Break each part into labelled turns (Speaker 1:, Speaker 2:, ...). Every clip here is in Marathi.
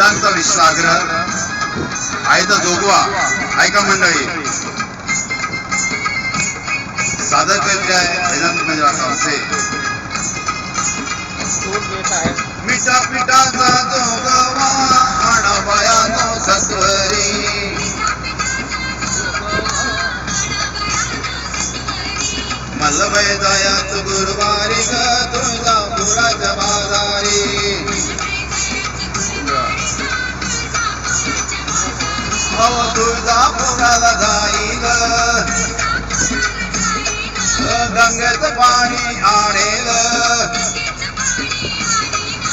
Speaker 1: महिलांचा विश्वाग्रह आयचा जोगवा ऐका मंडळी. सादर करीत आहे वेदांत मंदिरा संस्थे मिठा पिठाचा जोगवा आणावयानो सत्वरी. मल्लभय दयाच गुरु तुळजा पुराला गंगेच पाणी आणेल.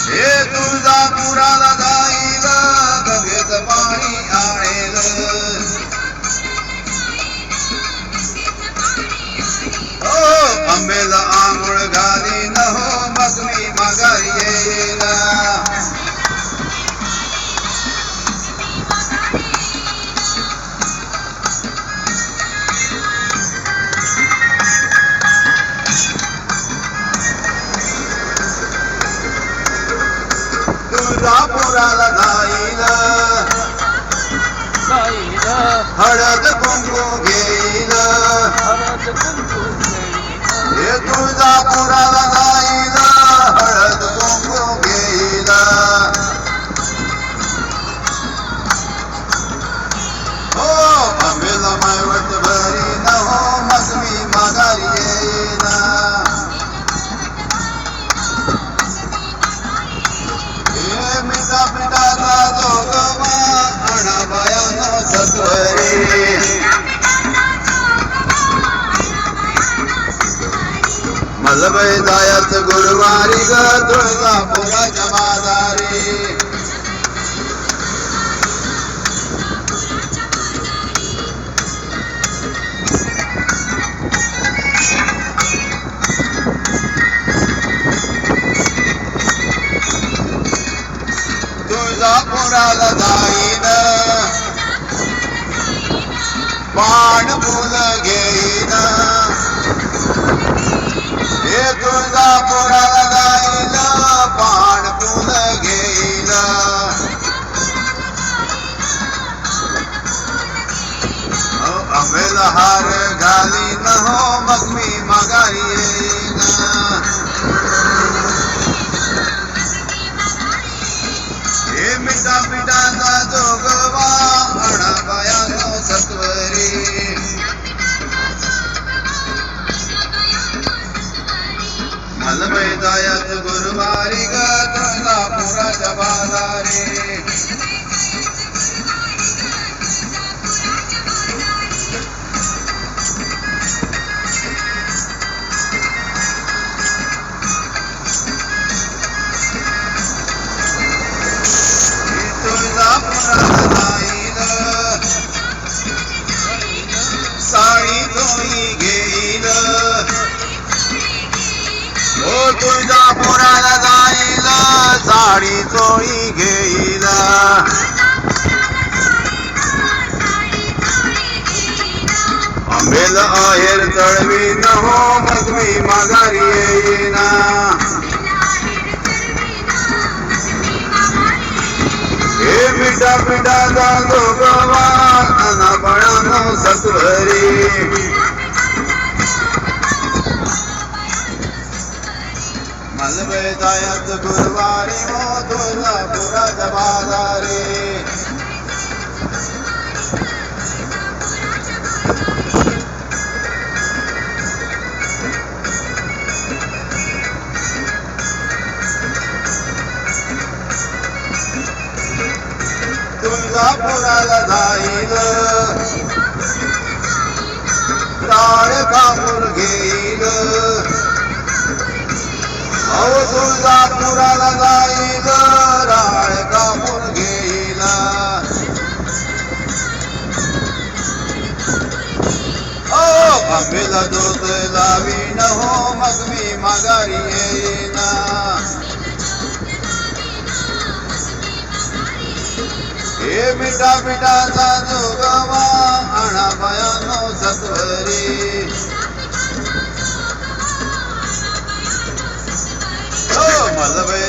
Speaker 1: हे तुळजापुराला जाईल गंगेच पाणी आणेल. हो आंबेला आंघोळ घाली न हो मग मी माघारी येईल. तुळजापुराला जाईल हळद कुंकू घेईल हे तुळजापुराला जाईल मारी ग तुळजापुराच्या बाजारी. तुळजापुराला जाईन. पाण फुल घेईन. हे तुळजापुराला हार घाली न हो मग मी माघारी येईन हे मिठा मिठाचा जोगवा आणा सत्वरी मलमय जायत गुरुवारी ग तुळजापुराच्या बाजारी तुळजापुराला जाईल साडी चोळी घेईल आंबेल आहेर चळवी न हो मग मी माघारी येईन. हे मिठा पिठा जोगवा नाना बळानो सत्वरी. मलबय जायच गुरुवारी हो तुळजापुराच्या बाजारी। तुळजापुराला जाईल राळ कापूर घेईल अहो तुळजापुराला जाईल राळ कापूर घेईल ओ आंबेला दूध लावी न हो मग मी माघारी येईन. हे मिठा मिठाचा जोगवा आणा बयानो सत्वरी. हो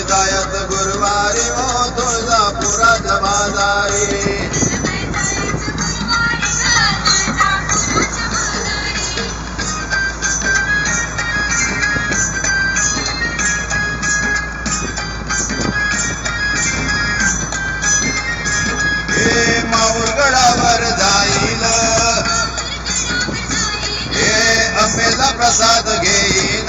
Speaker 1: जायत गुरुवारी मो तुळजापुरात बाजारी. हे माऊरगडावर जाईल. हे अंबेचा प्रसाद घेईन.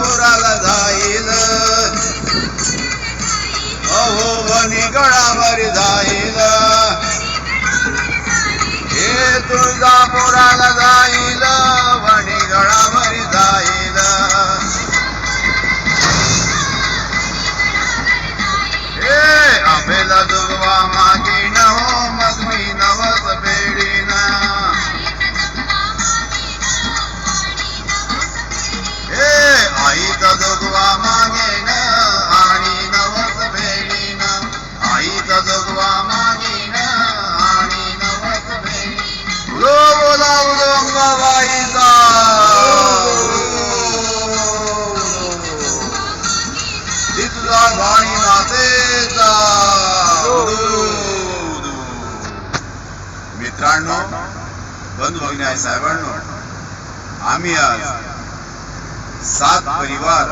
Speaker 1: तुळजापुराला जाईल अहो वणीगडावर जाईल हे तुळजापुराला जाईल वणीगडावर जाईल हे आंबेला दुर्वा मागीन बंधू भगिनी आहे साहेबांनो आम्ही आज सात परिवार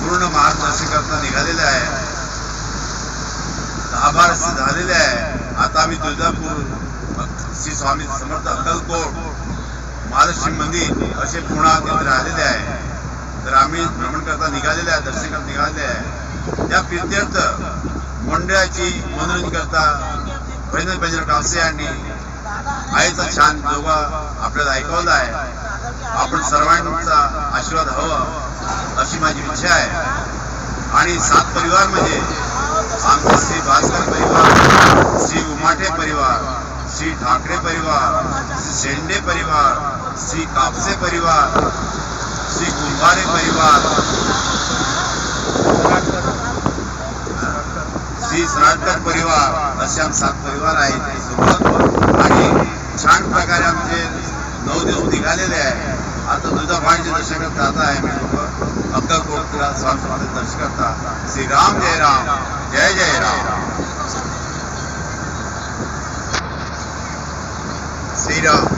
Speaker 1: पूर्ण मार्गदर्शन निघालेले आहे. दहा झालेले आहे. आता आम्ही तुळजापूर श्री स्वामी समर्थ अक्कलकोट महालक्ष्मी मंदिर असे पुन्हा तिथे राहिलेले आहे. तर आम्ही भ्रमण करता निघालेले आहे दर्शन करता निघालेले आहे. त्या प्रित्यर्थ मंडळाची मनोरंजन करता भैरव बेंजर कावसे यांनी आईचा छान जोगा आपल्याला ऐकवला आहे. आपण सर्वांचा आशीर्वाद हवा अशी माझी इच्छा आहे. आणि सात परिवार म्हणजे आमचा श्री भास्कर परिवार श्री उमाठे परिवार श्री ठाकरे परिवार श्री शेंडे परिवार श्री कापसे परिवार श्री कुंभारे परिवार श्री सराटकर परिवार असे आम सात परिवार आहेत. निघालेले आहे. आता तुझा भाणचे दर्शन करता जात आहे मी लोक. अक्कलकोटला स्वामी दर्शन करता श्री राम जय राम. जय जय राम. श्रीराम.